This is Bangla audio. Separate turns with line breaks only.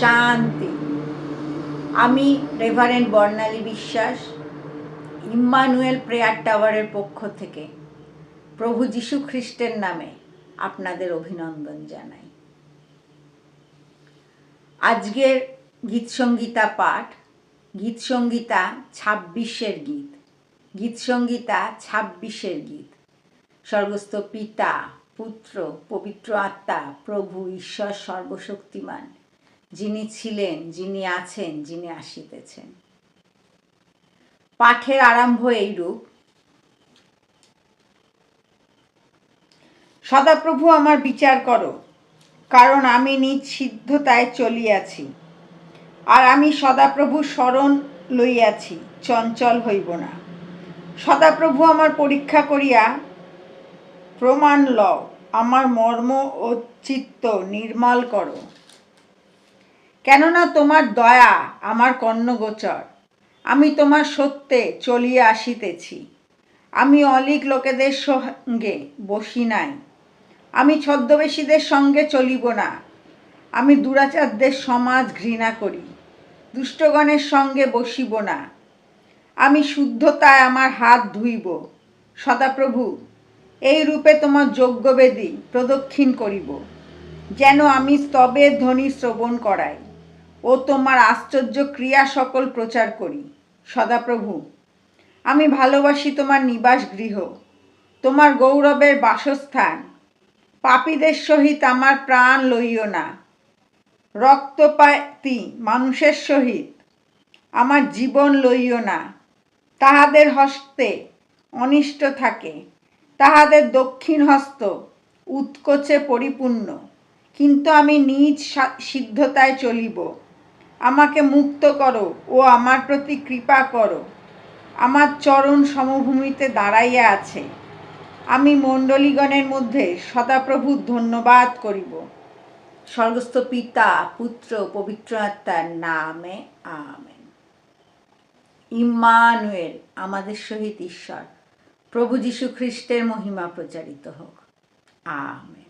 শান্তি। আমি রেভারেন্ট বর্ণালী বিশ্বাস, ইম্মানুয়েল প্রেয়ার টাওয়ারের পক্ষ থেকে প্রভু যীশু খ্রিস্টের নামে আপনাদের অভিনন্দন জানাই। আজকের গীতসঙ্গীতা পাঠ গীতসঙ্গীতা ছাব্বিশের গীত গীতসঙ্গীতা ছাব্বিশের গীত। স্বর্গস্থ পিতা, পুত্র, পবিত্র আত্মা, প্রভু, ঈশ্বর সর্বশক্তিমান। যিনি ছিলেন, যিনি আছেন, যিনি আসিতেছেন। পাঠের আরম্ভ এইরূপ। সদাপ্রভু আমার বিচার করো, কারণ আমি নিজ সিদ্ধতায় চলিয়াছি, আর আমি সদাপ্রভু স্মরণ লইয়াছি, চঞ্চল হইব না। সদাপ্রভু আমার পরীক্ষা করিয়া প্রমাণ লও, আমার মর্ম ও চিত্ত নির্মল করো। কেননা তোমার দয়া আমার কর্ণগোচর। আমি তোমার সত্যে চলিয়া আসিতেছি। আমি অলিক লোকেদের সঙ্গে বসি নাই। আমি ছদ্মবেশীদের সঙ্গে চলিব না। আমি দুরাচারদের সমাজ ঘৃণা করি। দুষ্টগণের সঙ্গে বসিব না। আমি শুদ্ধতায় আমার হাত ধুইব। সদাপ্রভু, এই রূপে তোমার যজ্ঞবেদী প্রদক্ষিণ করিব, যেন আমি স্তবের ধ্বনি শ্রবণ করাই। ও তোমার আশ্চর্য ক্রিয়া সকল প্রচার করি। সদাপ্রভু, আমি ভালোবাসি তোমার নিবাস গৃহ, তোমার গৌরবের বাসস্থান। পাপীদের সহিত আমার প্রাণ লইও না। রক্তপাতি মানুষের সহিত, আমার জীবন লইও না। তাহাদের হস্তে অনিষ্ট থাকে, তাহাদের দক্ষিণ হস্ত উৎকোচে পরিপূর্ণ। কিন্তু আমি নিজ সিদ্ধতায় চলিব আমাকে মুক্ত করো ও আমার প্রতি কৃপা করো। আমার চরণ সমভূমিতে দাঁড়াইয়া আছে। আমি মণ্ডলীগণের মধ্যে সদাপ্রভুর ধন্যবাদ করিব। স্বর্গস্থ পিতা, পুত্র, পবিত্র আত্মার নামে আমেন। ইম্মানুয়েল, আমাদের সহিত ঈশ্বর। প্রভু যীশু খ্রিস্টের মহিমা প্রচারিত হোক। আমেন।